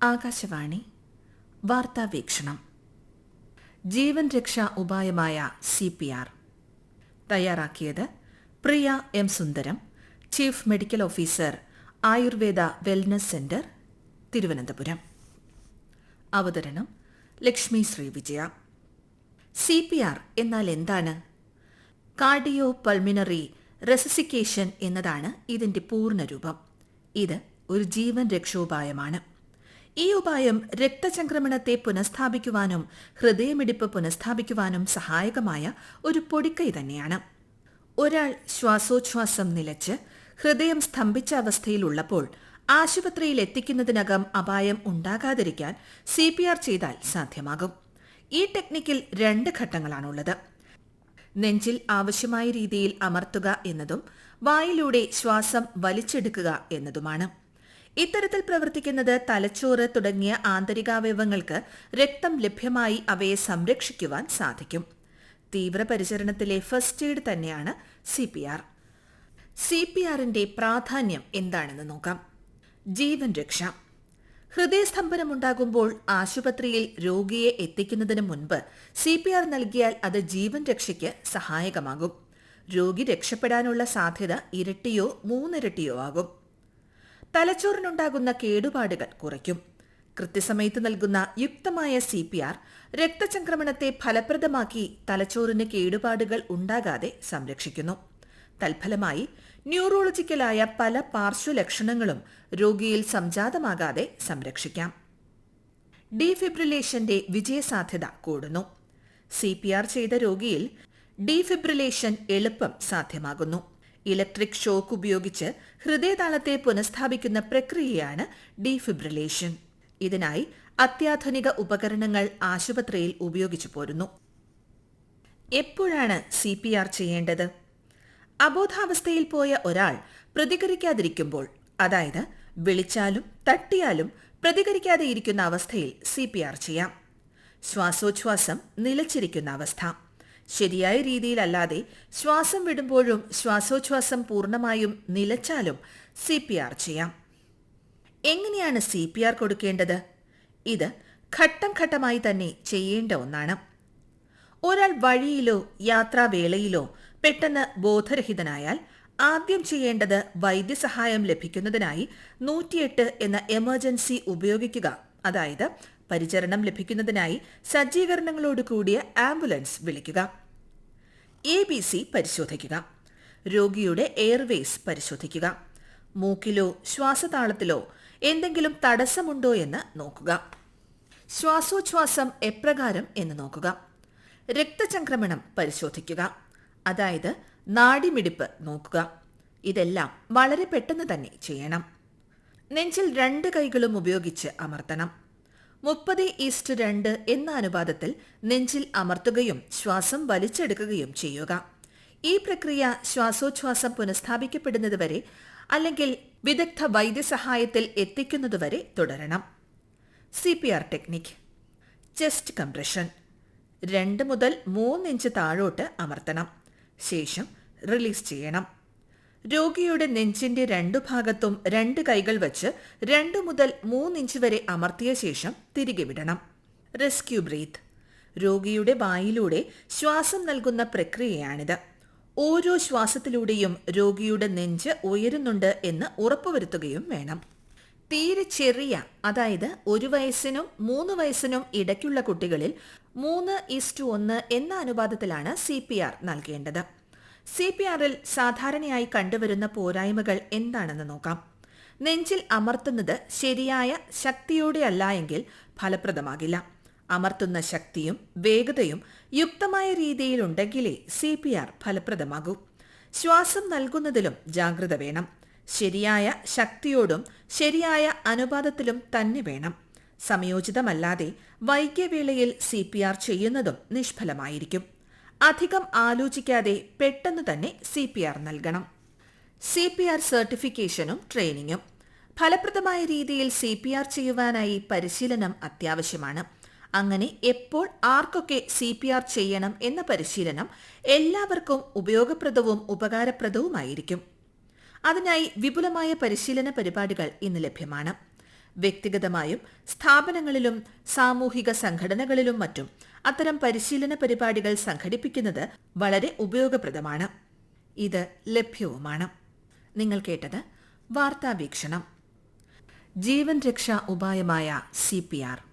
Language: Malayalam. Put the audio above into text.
ആകാശവാണി വാർത്താ വീക്ഷണം. ജീവൻ രക്ഷാ ഉപായമായ സി പി ആർ തയ്യാറാക്കിയത് Priya M Sundaram chief medical officer Ayurveda wellness centre Thiruvananthapuram. അവതരണം Lakshmi Srivijaya C P R എന്നാൽ എന്താണ്? കാർഡിയോ പൾമിനറി റെസസിക്കേഷൻ എന്നതാണ് ഇതിന്റെ പൂർണരൂപം ഇത് ഒരു ജീവൻ രക്ഷോപായമാണ്. ഈ ഉപായം രക്തചംക്രമണത്തെ പുനഃസ്ഥാപിക്കുവാനും ഹൃദയമിടിപ്പ് പുനഃസ്ഥാപിക്കുവാനും സഹായകമായ ഒരു പൊടിക്കൈ തന്നെയാണ്. ഒരാൾ ശ്വാസോച്ഛ്വാസം നിലച്ച് ഹൃദയം സ്തംഭിച്ച അവസ്ഥയിലുള്ളപ്പോൾ ആശുപത്രിയിൽ എത്തിക്കുന്നതിനകം അപായം ഉണ്ടാകാതിരിക്കാൻ സി പി ആർ ചെയ്താൽ സാധ്യമാകും. ഈ ടെക്നിക്കിൽ രണ്ട് ഘട്ടങ്ങളാണുള്ളത്. നെഞ്ചിൽ ആവശ്യമായ രീതിയിൽ അമർത്തുക എന്നതും വായിലൂടെ ശ്വാസം വലിച്ചെടുക്കുക എന്നതുമാണ്. ഇത്തരത്തിൽ പ്രവർത്തിക്കുന്നത് തലച്ചോറ് തുടങ്ങിയ ആന്തരികാവയവങ്ങൾക്ക് രക്തം ലഭ്യമായി അവയെ സംരക്ഷിക്കുവാൻ സാധിക്കും. തീവ്രപരിചരണത്തിലെ ഫസ്റ്റ് എയ്ഡ് തന്നെയാണ് C P R. C P ആറിന്റെ പ്രാധാന്യം എന്താണെന്ന് നോക്കാം. ജീവൻ രക്ഷ. ഹൃദയസ്തംഭനമുണ്ടാകുമ്പോൾ ആശുപത്രിയിൽ രോഗിയെ എത്തിക്കുന്നതിന് മുൻപ് സി പി ആർ നൽകിയാൽ അത് ജീവൻ രക്ഷയ്ക്ക് സഹായകമാകും. രോഗി രക്ഷപ്പെടാനുള്ള സാധ്യത ഇരട്ടിയോ മൂന്നിരട്ടിയോ ആകും. തലച്ചോറിനുണ്ടാകുന്ന കേടുപാടുകൾ കുറയ്ക്കും. കൃത്യസമയത്ത് നൽകുന്ന യുക്തമായ സി പി ആർ രക്തചംക്രമണത്തെ ഫലപ്രദമാക്കി തലച്ചോറിന് കേടുപാടുകൾ ഉണ്ടാകാതെ സംരക്ഷിക്കുന്നു. തൽഫലമായി ന്യൂറോളജിക്കലായ പല പാർശ്വലക്ഷണങ്ങളും രോഗിയിൽ സംജാതമാകാതെ സംരക്ഷിക്കാം. ഡീഫിബ്രിലേഷന്റെ വിജയസാധ്യത കൂടുന്നു. സി പി ആർ ചെയ്ത രോഗിയിൽ ഡീഫിബ്രിലേഷൻ എളുപ്പം സാധ്യമാകുന്നു. ഇലക്ട്രിക് ഷോക്ക് ഉപയോഗിച്ച് ഹൃദയതാളത്തെ പുനഃസ്ഥാപിക്കുന്ന പ്രക്രിയയാണ് ഡീഫിബ്രിലേഷൻ. ഇതിനായി അത്യാധുനിക ഉപകരണങ്ങൾ ആശുപത്രിയിൽ ഉപയോഗിച്ചു പോരുന്നു. എപ്പോഴാണ് സി പി ആർ ചെയ്യേണ്ടത്? അബോധാവസ്ഥയിൽ പോയ ഒരാൾ പ്രതികരിക്കാതിരിക്കുമ്പോൾ അതായത് വിളിച്ചാലും തട്ടിയാലും പ്രതികരിക്കാതെ ഇരിക്കുന്ന അവസ്ഥയിൽ സി പി ആർ ചെയ്യാം. ശ്വാസോച്ഛ്വാസം നിലച്ചിരിക്കുന്ന അവസ്ഥ. ശരിയായ രീതിയിലല്ലാതെ ശ്വാസം വിടുമ്പോഴും ശ്വാസോച്ഛ്വാസം പൂർണമായും നിലച്ചാലും സി പി ആർ ചെയ്യാം. എങ്ങനെയാണ് സി പി ആർ കൊടുക്കേണ്ടത്? ഇത് ഘട്ടം ഘട്ടമായി തന്നെ ചെയ്യേണ്ട ഒന്നാണ്. ഒരാൾ വഴിയിലോ യാത്രാവേളയിലോ പെട്ടെന്ന് ബോധരഹിതനായാൽ ആദ്യം ചെയ്യേണ്ടത് വൈദ്യസഹായം ലഭിക്കുന്നതിനായി നൂറ്റിയെട്ട് എന്ന എമർജൻസി ഉപയോഗിക്കുക. അതായത് പരിചരണം ലഭിക്കുന്നതിനായി സജ്ജീകരണങ്ങളോട് കൂടിയ ആംബുലൻസ് വിളിക്കുക. എ ബി സി പരിശോധിക്കുക. രോഗിയുടെ എയർവേസ് പരിശോധിക്കുക. മൂക്കിലോ ശ്വാസതാളത്തിലോ എന്തെങ്കിലും തടസ്സമുണ്ടോ എന്ന് നോക്കുക. ശ്വാസോച്ഛ്വാസം എപ്രകാരം എന്ന് നോക്കുക. രക്തചംക്രമണം പരിശോധിക്കുക. അതായത് നാടിമിടിപ്പ് നോക്കുക. ഇതെല്ലാം വളരെ പെട്ടെന്ന് തന്നെ ചെയ്യണം. നെഞ്ചിൽ രണ്ട് കൈകളും ഉപയോഗിച്ച് അമർത്തണം. മുപ്പത് ഈസ്റ്റ് രണ്ട് എന്ന അനുപാതത്തിൽ നെഞ്ചിൽ അമർത്തുകയും ശ്വാസം വലിച്ചെടുക്കുകയും ചെയ്യുക. ഈ പ്രക്രിയ ശ്വാസോച്ഛ്വാസം പുനഃസ്ഥാപിക്കപ്പെടുന്നതുവരെ അല്ലെങ്കിൽ വിദഗ്ധ വൈദ്യസഹായത്തിൽ എത്തിക്കുന്നതുവരെ തുടരണം. C P R technique chest compression രണ്ട് മുതൽ മൂന്ന് ഇഞ്ച് താഴോട്ട് അമർത്തണം. ശേഷം റിലീസ് ചെയ്യണം. രോഗിയുടെ നെഞ്ചിന്റെ രണ്ടു ഭാഗത്തും രണ്ട് കൈകൾ വച്ച് രണ്ട് മുതൽ മൂന്നിഞ്ച് വരെ അമർത്തിയ ശേഷം തിരികെ വിടണം. റെസ്ക്യൂ ബ്രീത്ത് രോഗിയുടെ വായിലൂടെ ശ്വാസം നൽകുന്ന പ്രക്രിയയാണിത്. ഓരോ ശ്വാസത്തിലൂടെയും രോഗിയുടെ നെഞ്ച് ഉയരുന്നുണ്ട് എന്ന് ഉറപ്പുവരുത്തുകയും വേണം. തീരെ ചെറിയ അതായത് ഒരു വയസ്സിനും മൂന്ന് വയസ്സിനും ഇടയ്ക്കുള്ള കുട്ടികളിൽ മൂന്ന് ഇസ്റ്റു ഒന്ന് എന്ന അനുപാതത്തിലാണ് സി പി ആർ നൽകേണ്ടത്. സി പി ആറിൽ സാധാരണയായി കണ്ടുവരുന്ന പോരായ്മകൾ എന്താണെന്ന് നോക്കാം. നെഞ്ചിൽ അമർത്തുന്നത് ശരിയായ ശക്തിയോടെ അല്ല എങ്കിൽ ഫലപ്രദമാകില്ല. അമർത്തുന്ന ശക്തിയും വേഗതയും യുക്തമായ രീതിയിലുണ്ടെങ്കിലേ സി പി ആർ ഫലപ്രദമാകൂ. ശ്വാസം നൽകുന്നതിലും ജാഗ്രത വേണം. ശരിയായ ശക്തിയോടും ശരിയായ അനുപാതത്തിലും തന്നെ വേണം. സമയോചിതമല്ലാതെ വൈകിയവേളയിൽ സി പി ആർ ചെയ്യുന്നതും നിഷ്ഫലമായിരിക്കും. അധികം ആലോചിക്കാതെ പെട്ടെന്ന് തന്നെ സി പി ആർ നൽകണം. സി പി ആർ സർട്ടിഫിക്കേഷനും ട്രെയിനിങ്ങും ഫലപ്രദമായ രീതിയിൽ സി പി ആർ ചെയ്യുവാനായി പരിശീലനം അത്യാവശ്യമാണ്. അങ്ങനെ എപ്പോൾ ആർക്കൊക്കെ സി പി ആർ ചെയ്യണം എന്ന പരിശീലനം എല്ലാവർക്കും ഉപയോഗപ്രദവും ഉപകാരപ്രദവുമായിരിക്കും. അതിനായി വിപുലമായ പരിശീലന പരിപാടികൾ ഇന്ന് ലഭ്യമാണ്. വ്യക്തിഗതമായും സ്ഥാപനങ്ങളിലും സാമൂഹിക സംഘടനകളിലും മറ്റും അത്തരം പരിശീലന പരിപാടികൾ സംഘടിപ്പിക്കുന്നത് വളരെ ഉപയോഗപ്രദമാണ്. ഇത് ലഭ്യവുമാണ്. നിങ്ങൾ കേട്ടത് വാർത്താവീക്ഷണം ജീവൻ രക്ഷാ ഉപായമായ സി പി ആർ.